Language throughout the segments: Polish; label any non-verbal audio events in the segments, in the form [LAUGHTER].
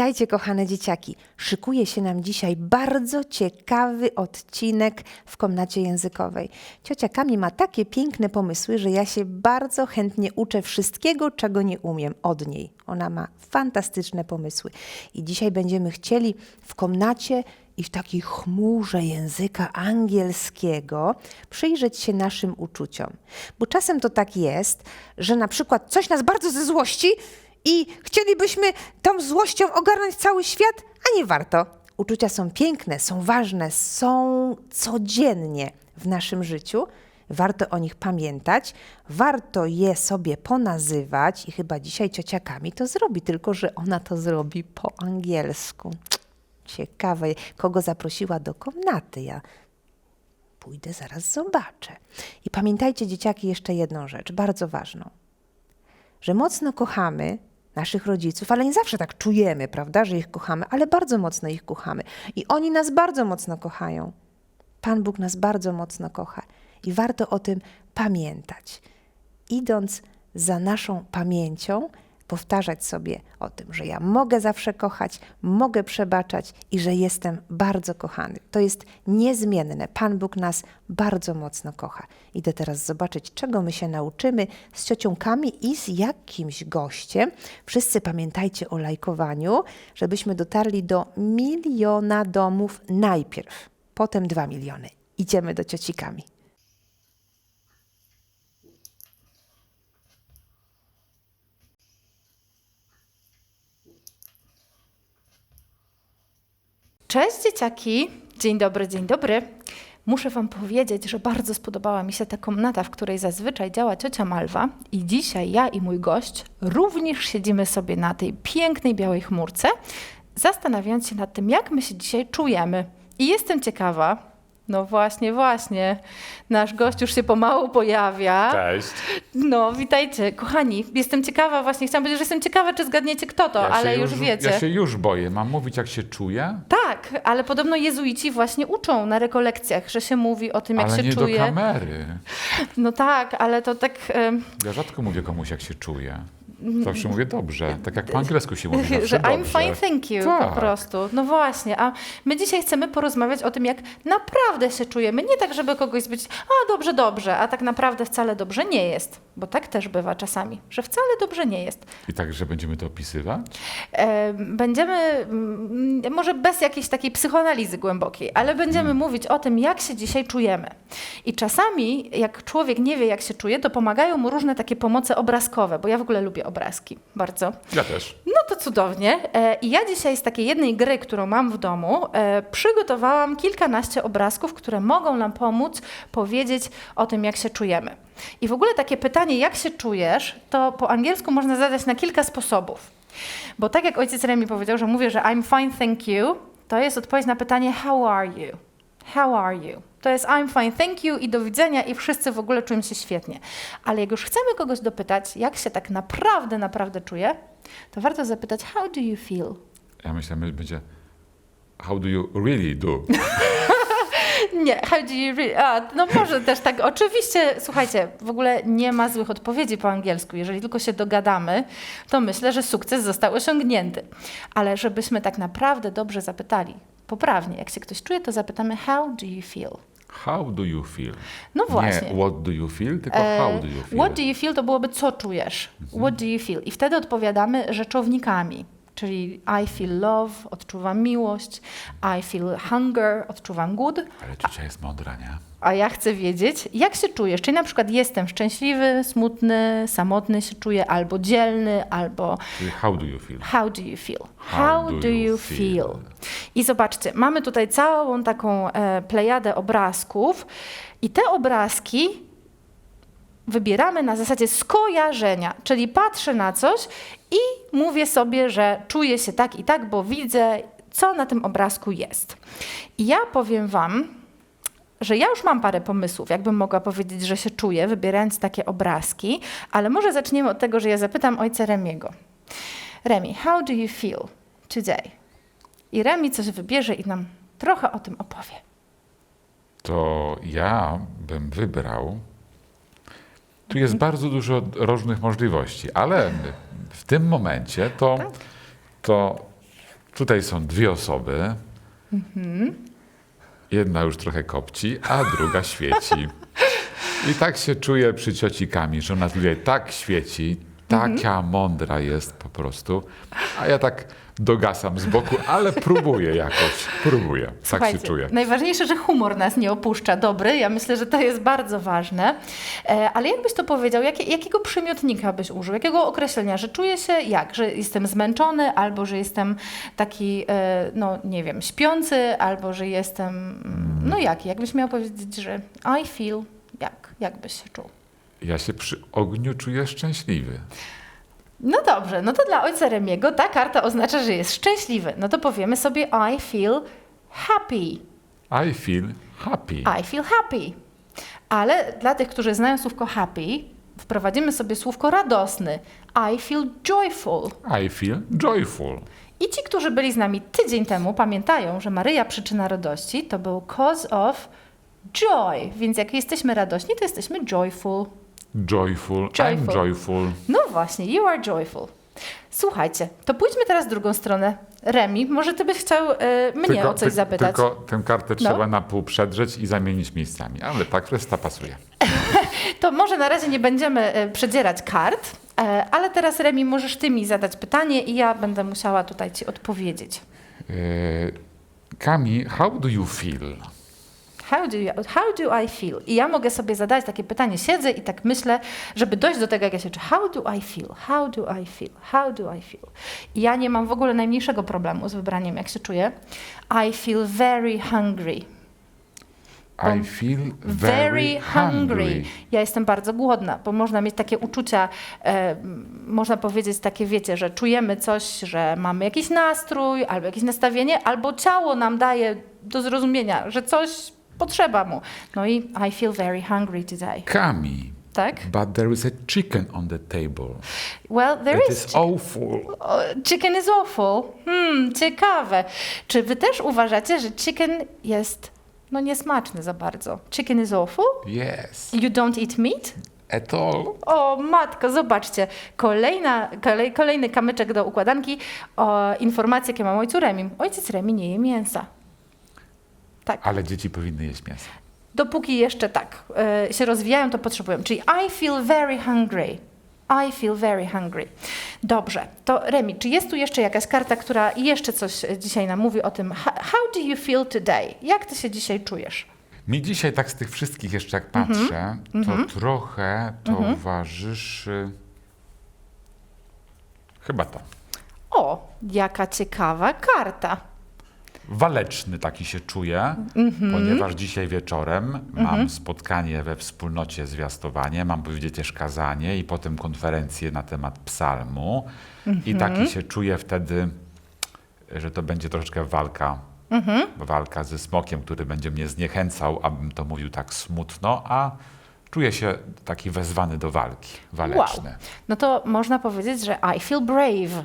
Witajcie, kochane dzieciaki. Szykuje się nam dzisiaj bardzo ciekawy odcinek w komnacie językowej. Ciocia Kami ma takie piękne pomysły, że ja się bardzo chętnie uczę wszystkiego, czego nie umiem od niej. Ona ma fantastyczne pomysły. I dzisiaj będziemy chcieli w komnacie i w takiej chmurze języka angielskiego przyjrzeć się naszym uczuciom. Bo czasem to tak jest, że na przykład coś nas bardzo ze złości i chcielibyśmy tą złością ogarnąć cały świat, a nie warto. Uczucia są piękne, są ważne, są codziennie w naszym życiu. Warto o nich pamiętać, warto je sobie ponazywać i chyba dzisiaj ciociakami to zrobi, tylko że ona to zrobi po angielsku. Ciekawe, kogo zaprosiła do komnaty. Ja pójdę, zaraz zobaczę. I pamiętajcie, dzieciaki, jeszcze jedną rzecz, bardzo ważną. Że mocno kochamy naszych rodziców, ale nie zawsze tak czujemy, prawda, że ich kochamy, ale bardzo mocno ich kochamy. I oni nas bardzo mocno kochają. Pan Bóg nas bardzo mocno kocha i warto o tym pamiętać. Idąc za naszą pamięcią, powtarzać sobie o tym, że ja mogę zawsze kochać, mogę przebaczać i że jestem bardzo kochany. To jest niezmienne. Pan Bóg nas bardzo mocno kocha. Idę teraz zobaczyć, czego my się nauczymy z ciocią Kami i z jakimś gościem. Wszyscy pamiętajcie o lajkowaniu, żebyśmy dotarli do miliona domów najpierw, potem dwa miliony. Idziemy do cioci Kami. Cześć dzieciaki, dzień dobry, dzień dobry. Muszę Wam powiedzieć, że bardzo spodobała mi się ta komnata, w której zazwyczaj działa ciocia Malwa i dzisiaj ja i mój gość również siedzimy sobie na tej pięknej białej chmurce, zastanawiając się nad tym, jak my się dzisiaj czujemy. I jestem ciekawa, no właśnie, właśnie, nasz gość już się pomału pojawia. Cześć. No, witajcie, kochani. Jestem ciekawa, właśnie chciałam powiedzieć, że jestem ciekawa, czy zgadniecie kto to, Ja ale już, wiecie. Ja się już boję. Mam mówić, jak się czuję? Tak, ale podobno jezuici właśnie uczą na rekolekcjach, że się mówi o tym, jak ale się nie czuje. do kamery. No tak, ale to tak. em, Ja rzadko mówię komuś, jak się czuję. Zawsze mówię dobrze. Tak jak po angielsku się mówi, [LAUGHS] zawsze że I'm dobrze. fine, thank you Tak. po prostu. No właśnie, a my dzisiaj chcemy porozmawiać o tym, jak naprawdę się czujemy. Nie tak, żeby kogoś zbyć, a dobrze, dobrze, a tak naprawdę wcale dobrze nie jest. Bo tak też bywa czasami, że wcale dobrze nie jest. I tak, że będziemy to opisywać? Będziemy, mm, może bez jakiejś takiej psychoanalizy głębokiej, ale będziemy mówić o tym, jak się dzisiaj czujemy. I czasami, jak człowiek nie wie, jak się czuje, to pomagają mu różne takie pomoce obrazkowe, bo ja w ogóle lubię obrazki bardzo. Ja też. No to cudownie. E, I ja dzisiaj z takiej jednej gry, którą mam w domu, e, przygotowałam kilkanaście obrazków, które mogą nam pomóc powiedzieć o tym, jak się czujemy. I w ogóle takie pytanie, jak się czujesz, to po angielsku można zadać na kilka sposobów. Bo tak jak ojciec Remi powiedział, że mówię, że I'm fine, thank you, to jest odpowiedź na pytanie how are you? How are you? To jest I'm fine, thank you i do widzenia i wszyscy w ogóle czują się świetnie. Ale jak już chcemy kogoś dopytać, jak się tak naprawdę, naprawdę czuje, to warto zapytać how do you feel? Ja myślę, że będzie how do you really do? [LAUGHS] Nie, how do you re- A, no może też tak. Oczywiście, słuchajcie, w ogóle nie ma złych odpowiedzi po angielsku. Jeżeli tylko się dogadamy, to myślę, że sukces został osiągnięty. Ale żebyśmy tak naprawdę dobrze zapytali, poprawnie, jak się ktoś czuje, to zapytamy how do you feel? How do you feel? No właśnie. Nie what do you feel, tylko E, how do you feel. What do you feel to byłoby co czujesz? What do you feel? I wtedy odpowiadamy rzeczownikami. Czyli I feel love, odczuwam miłość, I feel hunger, odczuwam głód, Ale ciocia jest mądra, nie? a ja chcę wiedzieć, jak się czujesz. Czyli na przykład jestem szczęśliwy, smutny, samotny się czuję, albo dzielny, albo Czyli how do you feel? how do you feel? How, do, you feel? I zobaczcie, mamy tutaj całą taką e, plejadę obrazków i te obrazki wybieramy na zasadzie skojarzenia, czyli patrzę na coś i mówię sobie, że czuję się tak i tak, bo widzę, co na tym obrazku jest. I ja powiem Wam, że ja już mam parę pomysłów, jakbym mogła powiedzieć, że się czuję, wybierając takie obrazki, ale może zaczniemy od tego, że ja zapytam ojca Remiego. Remi, how do you feel today? I Remi coś wybierze i nam trochę o tym opowie. To ja bym wybrał. Tu jest bardzo dużo różnych możliwości, ale w tym momencie to, to Tutaj są dwie osoby. Jedna już trochę kopci, a druga świeci. I tak się czuję przy cioci Kami, że ona tutaj tak świeci, taka mądra jest po prostu, a ja tak dogasam z boku, ale próbuję jakoś, próbuję. Tak się czuję. Najważniejsze, że humor nas nie opuszcza. Dobry, ja myślę, że to jest bardzo ważne. E, ale jakbyś to powiedział, jakie, jakiego przymiotnika byś użył? Jakiego określenia? Że czuję się jak? Że jestem zmęczony, albo że jestem taki, e, no nie wiem, śpiący, albo że jestem, mm, no jaki? Jakbyś miał powiedzieć, że I feel, jak? Jak byś się czuł? Ja się przy ogniu czuję szczęśliwy. No dobrze, no to dla ojca Remiego ta karta oznacza, że jest szczęśliwy. No to powiemy sobie I feel happy. I feel happy. I feel happy. Ale dla tych, którzy znają słówko happy, wprowadzimy sobie słówko radosny. I feel joyful. I feel joyful. I ci, którzy byli z nami tydzień temu, pamiętają, że Maryja przyczyna radości to był cause of joy. Więc jak jesteśmy radośni, to jesteśmy joyful. Joyful. I'm Joyful. joyful. No właśnie, you are joyful. Słuchajcie, to pójdźmy teraz w drugą stronę. Remi, może ty byś chciał e, mnie o coś ty- zapytać? Tylko tę kartę No. trzeba na pół przedrzeć i zamienić miejscami. Ale tak, reszta pasuje. [LAUGHS] To może na razie nie będziemy e, przedzierać kart, e, ale teraz Remi, możesz ty mi zadać pytanie i ja będę musiała tutaj ci odpowiedzieć. Kami, how do you feel? How do, you, how do I feel? I ja mogę sobie zadać takie pytanie, siedzę i tak myślę, żeby dojść do tego, jak ja się czuję. How do I feel? How do I feel? How do I feel? I ja nie mam w ogóle najmniejszego problemu z wybraniem, jak się czuję. I feel very hungry. I feel Very hungry. Ja jestem bardzo głodna, bo można mieć takie uczucia, e, można powiedzieć takie, wiecie, że czujemy coś, że mamy jakiś nastrój, albo jakieś nastawienie, albo ciało nam daje do zrozumienia, że coś potrzeba mu. No i I feel very hungry today. Kami, Tak? but there is a chicken on the table. Well, there It is is awful. Chicken is awful. Hmm, ciekawe. Czy wy też uważacie, że chicken jest no niesmaczny za bardzo? Chicken is awful? Yes. You don't eat meat? At all. O matko, zobaczcie. Kolejna, kolej, kolejny kamyczek do układanki. O, informacje, jakie mam ojcu Remim. Ojciec Remi nie je mięsa. Tak. Ale dzieci powinny jeść mięso. Dopóki jeszcze tak e, się rozwijają, to potrzebują. Czyli I feel very hungry. I feel very hungry. Dobrze, to Remi, czy jest tu jeszcze jakaś karta, która jeszcze coś dzisiaj nam mówi o tym? Ho- How do you feel today? Jak ty się dzisiaj czujesz? Mi dzisiaj tak z tych wszystkich jeszcze jak Mhm. patrzę, to trochę towarzyszy chyba to. O, jaka ciekawa karta. Waleczny taki się czuję, Mhm. ponieważ dzisiaj wieczorem mam spotkanie we wspólnocie zwiastowanie, mam powiedzieć też kazanie i potem konferencję na temat psalmu. I Mhm. taki się czuję wtedy, że to będzie troszeczkę walka. Mhm. Walka ze smokiem, który będzie mnie zniechęcał, abym to mówił tak smutno, a czuję się taki wezwany do walki, waleczny. No to można powiedzieć, że I feel brave.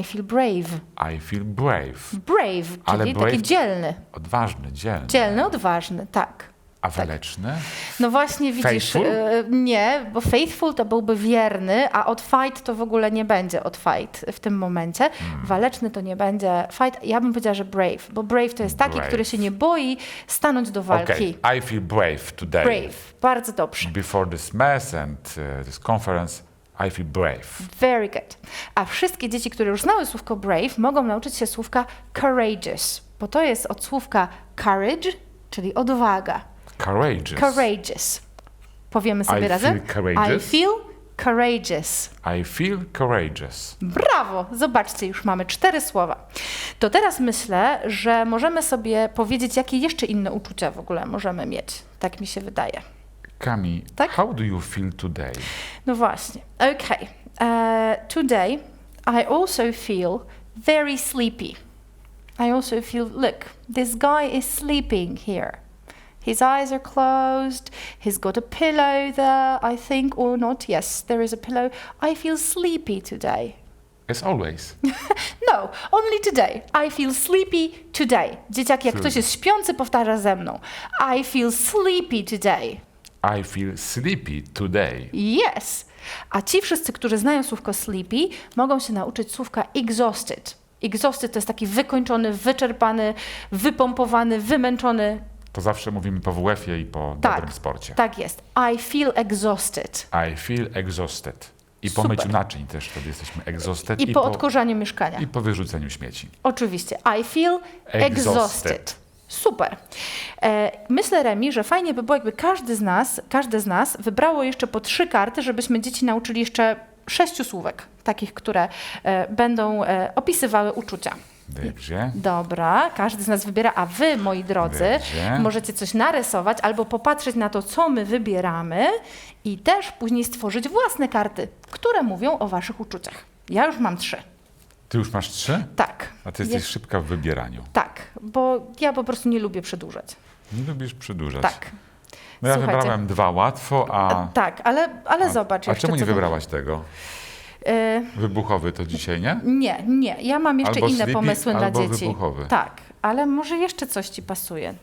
I feel brave. I feel brave. Brave, czyli Ale taki brave- dzielny. Odważny, dzielny. Dzielny, odważny, tak. A waleczny? No właśnie widzisz, Faithful? e, nie, bo faithful to byłby wierny, a od fight to w ogóle nie będzie od fight w tym momencie. Hmm. Waleczny to nie będzie fight. Ja bym powiedziała, że brave, bo brave to jest taki, Brave. który się nie boi stanąć do walki. Okay, I feel brave today. Brave, bardzo dobrze. Before this mess and uh, this conference, I feel brave. Very good. A wszystkie dzieci, które już znały słówko brave, mogą nauczyć się słówka courageous, bo to jest od słówka courage, czyli odwaga. Courageous. Courageous. Powiemy sobie I razem. feel courageous. I feel courageous. I feel courageous. Brawo! Zobaczcie, już mamy cztery słowa. To teraz myślę, że możemy sobie powiedzieć, jakie jeszcze inne uczucia w ogóle możemy mieć. Tak mi się wydaje. Kami, Tak? how do you feel today? No właśnie. Okay. Uh, today I also feel very sleepy. I also feel, look, this guy is sleeping here. His eyes are closed. He's got a pillow there, I think, or not. Yes, there is a pillow. I feel sleepy today. As always. [LAUGHS] No, only today. I feel sleepy today. Dzieciak, jak ktoś jest śpiący, powtarza ze mną. I feel sleepy today. I feel sleepy today. Yes. A ci wszyscy, którzy znają słówko sleepy, mogą się nauczyć słówka exhausted. Exhausted to jest taki wykończony, wyczerpany, wypompowany, wymęczony. To zawsze mówimy po WF-ie i po dobrym sporcie. Tak jest. I feel exhausted. I feel exhausted. I po Super. myciu naczyń też wtedy jesteśmy exhausted. I, po odkurzaniu mieszkania. I po wyrzuceniu śmieci. Oczywiście. I feel Exhausted. exhausted. Super. E, myślę, Remi, że fajnie by było, jakby każdy z nas, każde z nas wybrało jeszcze po trzy karty, żebyśmy dzieci nauczyli jeszcze sześciu słówek, takich, które e, będą e, opisywały uczucia. Dobrze. Dobra, każdy z nas wybiera, a wy, moi drodzy, Dobrze. możecie coś narysować albo popatrzeć na to, co my wybieramy i też później stworzyć własne karty, które mówią o waszych uczuciach. Ja już mam trzy. Ty już masz trzy? Tak. A ty jesteś Jest- szybka w wybieraniu. Tak, bo ja po prostu nie lubię przedłużać. Nie lubisz przedłużać. Tak. No ja Słuchajcie. wybrałem dwa łatwo, a... Tak, ale, ale a- zobacz A jeszcze. czemu nie co wybrałaś tego? E, Wybuchowy to dzisiaj, nie? nie, nie. Ja mam jeszcze Albo inne sleepy, pomysły dla albo dzieci. wybuchowy. Tak, ale może jeszcze coś ci pasuje.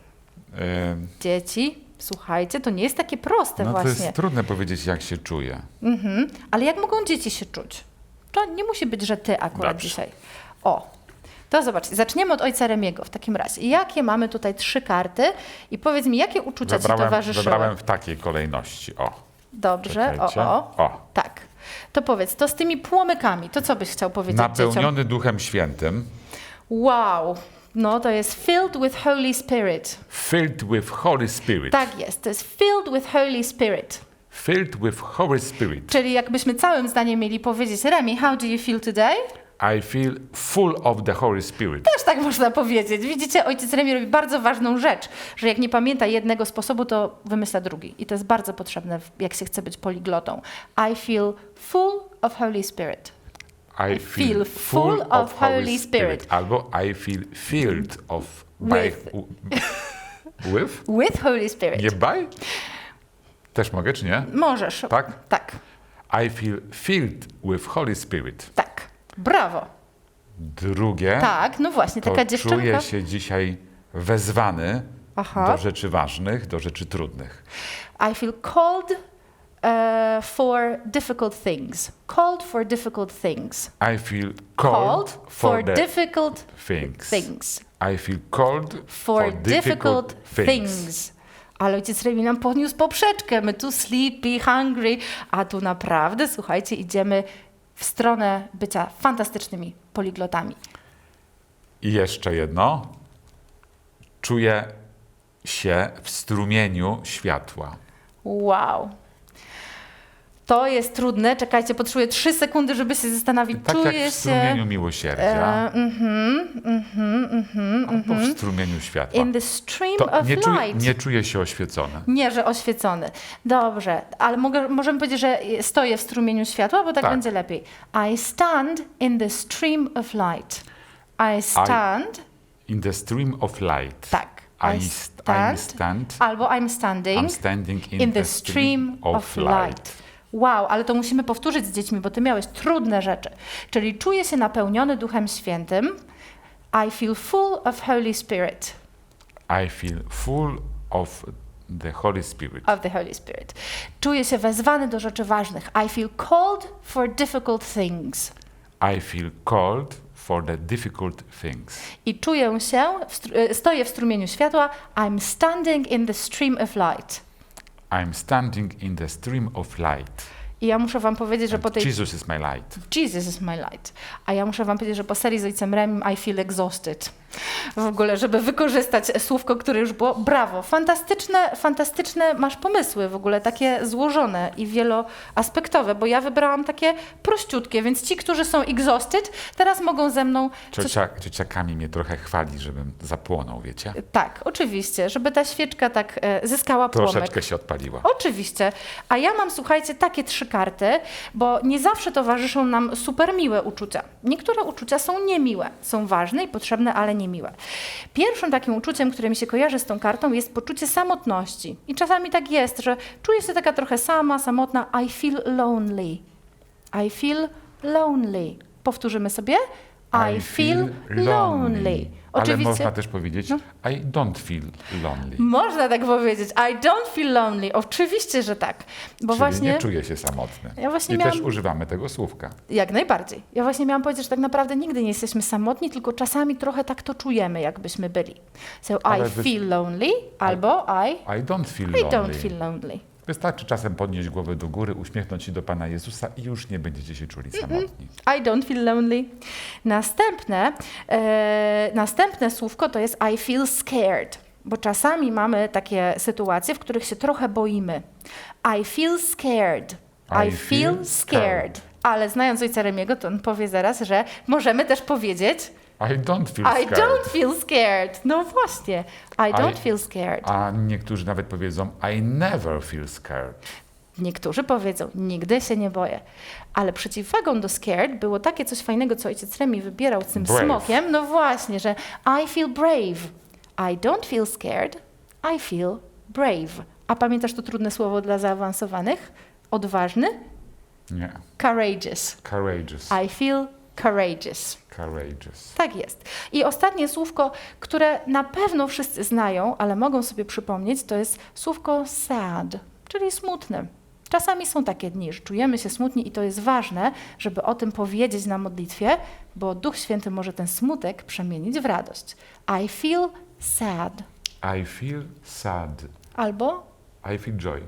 E, Dzieci, słuchajcie, to nie jest takie proste No to właśnie. jest trudne powiedzieć, jak się czuję. Mhm. Ale jak mogą dzieci się czuć? To nie musi być, że ty akurat Dobrze. dzisiaj. O, to zobaczcie, zaczniemy od ojca Remiego w takim razie. Jakie mamy tutaj trzy karty i powiedz mi, jakie uczucia ci Wybrałem, towarzyszyły? wybrałem w takiej kolejności. O, Dobrze, o, o. o. Tak. To powiedz, to z tymi płomykami, to co byś chciał powiedzieć dzieciom? Napełniony Duchem Świętym, Wow, no to jest filled with Holy Spirit. filled with Holy Spirit. Tak jest, to jest filled with Holy Spirit. Filled with Holy Spirit. Czyli jakbyśmy całym zdaniem mieli powiedzieć, Remi, how do you feel today? I feel full of the Holy Spirit. Też tak można powiedzieć. Widzicie, ojciec Remi robi bardzo ważną rzecz, że jak nie pamięta jednego sposobu, to wymyśla drugi. I to jest bardzo potrzebne, jak się chce być poliglotą. I feel full of Holy Spirit. I feel full of Holy Spirit. Albo I feel filled of by, With. with? With Holy Spirit. Nie by? Też mogę, czy nie? Możesz. Tak? Tak. I feel filled with Holy Spirit. Tak. Brawo. Drugie, Tak, no właśnie, to taka dziewczynka. czuję się dzisiaj wezwany Aha. do rzeczy ważnych, do rzeczy trudnych. I feel called uh, for difficult things. Called for difficult things. I feel called, for, the difficult things. things. I feel called For, difficult, things. Ale ojciec Remi nam podniósł poprzeczkę. My tu sleepy, hungry, a tu naprawdę, słuchajcie, idziemy w stronę bycia fantastycznymi poliglotami. I jeszcze jedno. Czuję się w strumieniu światła. Wow. To jest trudne. Czekajcie, potrzebuję trzy sekundy, żeby się zastanowić. Tak Czuję jak w się. strumieniu miłosierdzia, E, mhm, mhm, mhm, albo w strumieniu światła. In the stream To of nie, czuję, light. nie czuję się oświecony. Nie, że oświecony. Dobrze, ale mogę, możemy powiedzieć, że stoję w strumieniu światła, bo tak, Tak. będzie lepiej. I stand in the stream of light. I stand, In the stream of light. tak. I, st- I stand. albo I'm standing, I'm standing in, in the stream of light. Wow, ale to musimy powtórzyć z dziećmi, bo ty miałeś trudne rzeczy. Czyli czuję się napełniony Duchem Świętym. I feel full of Holy Spirit. I feel full of the Holy Spirit. of the Holy Spirit. Czuję się wezwany do rzeczy ważnych. I feel called for difficult things. I feel called for the difficult things. I czuję się, w e, stoję w strumieniu światła. I'm standing in the stream of light. I'm standing in the stream of light. I ja muszę wam powiedzieć, że po tej... Jesus is my light. Jesus is my light. A ja muszę wam powiedzieć, że po serii z ojcem Remim I feel exhausted. W ogóle, żeby wykorzystać słówko, które już było. Brawo. Fantastyczne, fantastyczne masz pomysły w ogóle, takie złożone i wieloaspektowe, bo ja wybrałam takie prościutkie, więc ci, którzy są exhausted, teraz mogą ze mną coś Ciocia, ciocia Kami mnie trochę chwali, żebym zapłonął, wiecie? Tak, oczywiście, żeby ta świeczka tak e, zyskała płomek. Troszeczkę się odpaliła. Oczywiście. A ja mam, słuchajcie, takie trzy karty, bo nie zawsze towarzyszą nam super miłe uczucia. Niektóre uczucia są niemiłe, są ważne i potrzebne, ale niemiłe. Pierwszym takim uczuciem, które mi się kojarzy z tą kartą, jest poczucie samotności. I czasami tak jest, że czuję się taka trochę sama, samotna. I feel lonely. I feel lonely. Powtórzymy sobie. I, I feel feel lonely. lonely. Ale Oczywiście. można też powiedzieć I don't feel lonely. Można tak powiedzieć. I don't feel lonely. Oczywiście, że tak. Bo Czyli właśnie. nie czuję się samotny. Ja właśnie I miałam- też używamy tego słówka. Jak najbardziej. Ja właśnie miałam powiedzieć, że tak naprawdę nigdy nie jesteśmy samotni, tylko czasami trochę tak to czujemy, jakbyśmy byli. So Ale I feel lonely albo I, I don't feel I lonely. don't feel lonely. Wystarczy czasem podnieść głowę do góry, uśmiechnąć się do Pana Jezusa i już nie będziecie się czuli samotni. I don't feel lonely. Następne, e, następne słówko to jest I feel scared, bo czasami mamy takie sytuacje, w których się trochę boimy. I feel scared. I, I feel feel scared. scared. Ale znając ojca Remiego, to on powie zaraz, że możemy też powiedzieć I don't feel I scared. don't feel scared. No właśnie. I don't I- feel scared. A niektórzy nawet powiedzą I never feel scared. Niektórzy powiedzą, nigdy się nie boję. Ale przeciwwagą do scared było takie coś fajnego, co ojciec Remi wybierał z tym Brave. smokiem. No właśnie, że I feel brave. I don't feel scared. I feel brave. A pamiętasz to trudne słowo dla zaawansowanych? Odważny? Nie. Courageous. Courageous. I feel courageous. Courageous. Tak jest. I ostatnie słówko, które na pewno wszyscy znają, ale mogą sobie przypomnieć, to jest słówko sad, czyli smutne. Czasami są takie dni, że czujemy się smutni i to jest ważne, żeby o tym powiedzieć na modlitwie, bo Duch Święty może ten smutek przemienić w radość. I feel sad. I feel sad. Albo I feel joy.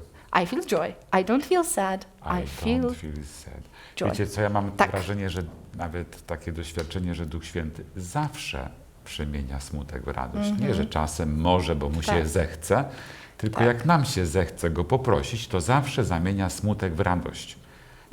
I feel joy. I don't feel sad. I, I feel don't feel sad. joy. Wiecie co, ja mam Tak. wrażenie, że nawet takie doświadczenie, że Duch Święty zawsze przemienia smutek w radość. Nie, że czasem może, bo mu się Mhm. Tak. zechce, tylko Tak. jak nam się zechce go poprosić, to zawsze zamienia smutek w radość.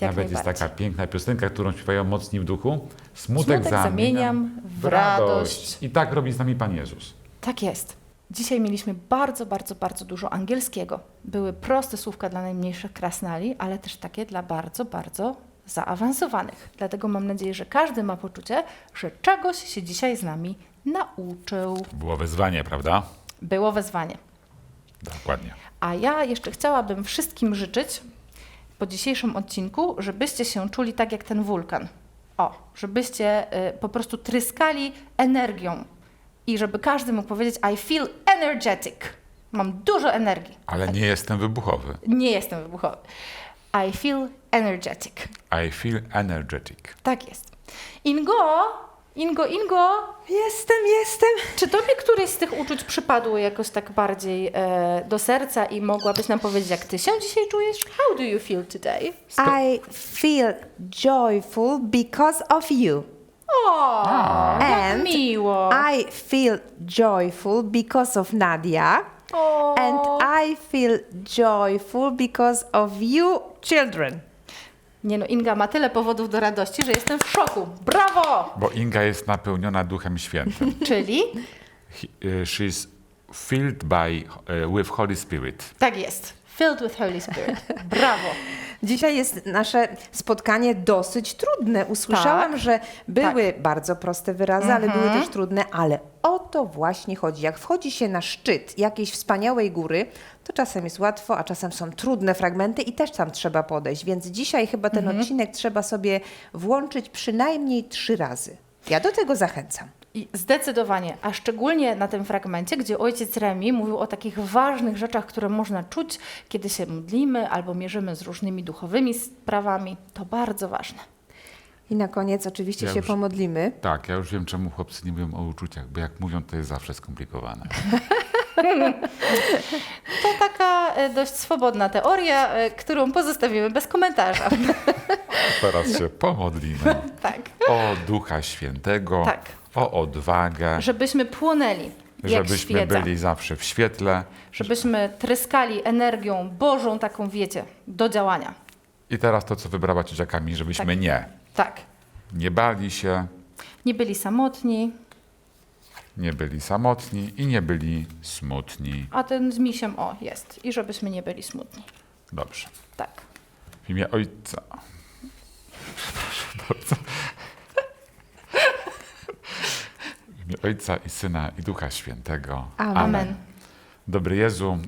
Jak Nawet jest taka piękna piosenka, którą śpiewają mocni w duchu. Smutek, Smutek zamieniam zamieniam w radość. I tak robi z nami Pan Jezus. Tak jest. Dzisiaj mieliśmy bardzo, bardzo, bardzo dużo angielskiego. Były proste słówka dla najmniejszych krasnali, ale też takie dla bardzo, bardzo zaawansowanych. Dlatego mam nadzieję, że każdy ma poczucie, że czegoś się dzisiaj z nami nauczył. Było wezwanie, prawda? Było wezwanie. Dokładnie. A ja jeszcze chciałabym wszystkim życzyć po dzisiejszym odcinku, żebyście się czuli tak jak ten wulkan. O, żebyście y, po prostu tryskali energią i żeby każdy mógł powiedzieć I feel energetic. Mam dużo energii. Ale nie jestem wybuchowy. Nie jestem wybuchowy. I feel energetic. I feel energetic. Tak jest. Ingo, Ingo, Ingo, Jestem, jestem. czy tobie któreś z tych uczuć przypadło jakoś tak bardziej e, do serca i mogłabyś nam powiedzieć, jak ty się dzisiaj czujesz? How do you feel today? I feel joyful because of you. O, jak And miło. I feel joyful because of Nadia. O. And I feel joyful because of you, children. Nie no, Inga ma tyle powodów do radości, że jestem w szoku. Brawo! Bo Inga jest napełniona Duchem Świętym. [LAUGHS] Czyli He- y, She's filled by, y, with Holy Spirit. tak jest. Filled with Holy Spirit. Brawo. [LAUGHS] Dzisiaj jest nasze spotkanie dosyć trudne. Usłyszałam, Tak. że były bardzo proste wyrazy, ale były Mhm. też trudne, ale o to właśnie chodzi. Jak wchodzi się na szczyt jakiejś wspaniałej góry, to czasem jest łatwo, a czasem są trudne fragmenty i też tam trzeba podejść. Więc dzisiaj chyba ten Mhm. odcinek trzeba sobie włączyć przynajmniej trzy razy. Ja do tego zachęcam. I zdecydowanie, a szczególnie na tym fragmencie, gdzie ojciec Remi mówił o takich ważnych rzeczach, które można czuć, kiedy się modlimy albo mierzymy z różnymi duchowymi sprawami, to bardzo ważne. I na koniec oczywiście Ja się już- pomodlimy. Tak, ja już wiem, czemu chłopcy nie mówią o uczuciach, bo jak mówią, to jest zawsze skomplikowane. [LAUGHS] To taka e, dość swobodna teoria, e, którą pozostawimy bez komentarza. [LAUGHS] Teraz się pomodlimy tak. o Ducha Świętego, Tak. O odwagę, Żebyśmy płonęli żebyśmy świeca. byli zawsze w świetle. Żebyśmy tryskali energią Bożą, taką wiecie, do działania. I teraz to, co wybrała ciocia żebyśmy Tak. nie, Tak. nie bali się, Nie byli samotni, nie byli samotni i nie byli smutni. a ten z misiem o jest. I żebyśmy nie byli smutni. Dobrze. Tak. W imię Ojca. [LAUGHS] Przepraszam bardzo. W imię Ojca i Syna i Ducha Świętego. Amen. Amen. Dobry Jezu,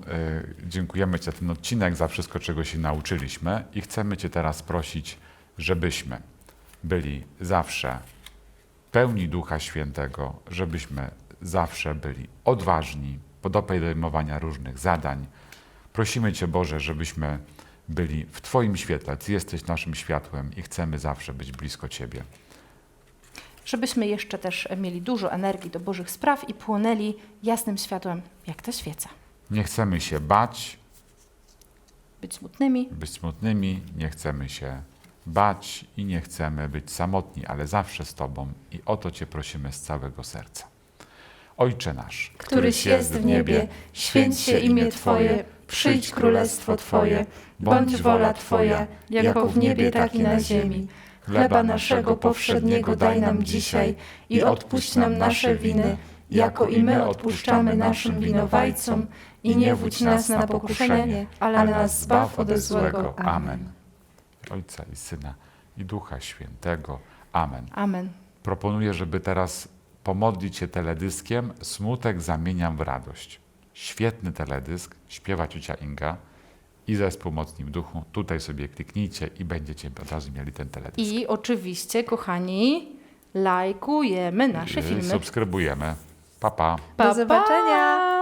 y, dziękujemy Ci za ten odcinek, za wszystko, czego się nauczyliśmy i chcemy Cię teraz prosić, żebyśmy byli zawsze pełni Ducha Świętego, żebyśmy zawsze byli odważni, podejmowania różnych zadań. Prosimy Cię, Boże, żebyśmy byli w Twoim świetle. Ty jesteś naszym światłem i chcemy zawsze być blisko Ciebie. Żebyśmy jeszcze też mieli dużo energii do Bożych spraw i płonęli jasnym światłem, jak ta świeca. Nie chcemy się bać, Być smutnymi, być smutnymi, nie chcemy się bać i nie chcemy być samotni, ale zawsze z Tobą i o to Cię prosimy z całego serca. Ojcze nasz, któryś jest w niebie, święć się imię Twoje, przyjdź królestwo Twoje, bądź wola Twoja, jako w niebie, tak i na ziemi. Chleba naszego powszedniego daj nam dzisiaj i odpuść nam nasze winy, jako i my odpuszczamy naszym winowajcom i nie wódź nas na pokuszenie, ale nas zbaw ode złego. Amen. Ojca i Syna i Ducha Świętego. Amen. amen. Proponuję, żeby teraz pomodlić się teledyskiem Smutek zamieniam w radość. Świetny teledysk, śpiewa ciocia Inga i zespół Mocni w Duchu. Tutaj sobie kliknijcie i będziecie od razu mieli ten teledysk. I oczywiście, kochani, lajkujemy nasze I filmy. Subskrybujemy. Pa, pa. Pa, Do zobaczenia. Pa!